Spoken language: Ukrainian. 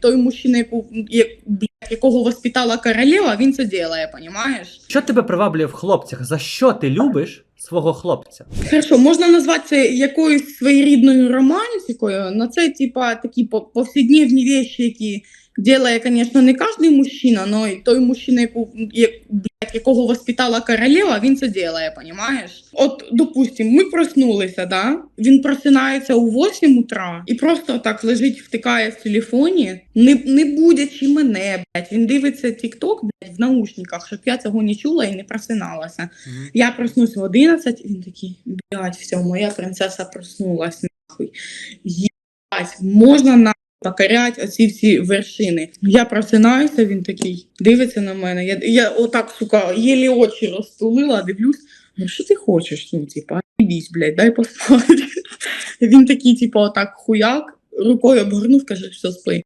той мужчина, яку, як, блядь, якого воспитала королева, він це ділає, понімаєш? Що тебе приваблює в хлопцях? За що ти любиш свого хлопця? Хорошо, можна назвати це якоюсь своєрідною романтикою, але це типа такі по- повсякденні речі, які делає, звісно, не кожен мужчина, але той мужчина, яку, як, блядь, якого воспитала королева, він це делає, понімаєш? От, допустим, ми проснулися, да? він просинається у 8 утра і просто так лежить, втикає в телефоні, не, не будячи мене, блядь. Він дивиться TikTok, блядь, в наушниках, щоб я цього не чула і не просиналася. Я проснусь в 11, він такий, блядь, все, моя принцеса проснулась, нахуй. Єбать, можна на покорять оці всі вершини. Я просинаюся, він такий, дивиться на мене. Я, я отак, сука, єлі очі розтулила, дивлюсь. Ну, що ти хочеш? Ну, типа, бійсь, блядь, дай поспати. Він такий, типу, отак хуяк, рукою обгорнув, каже, що спи.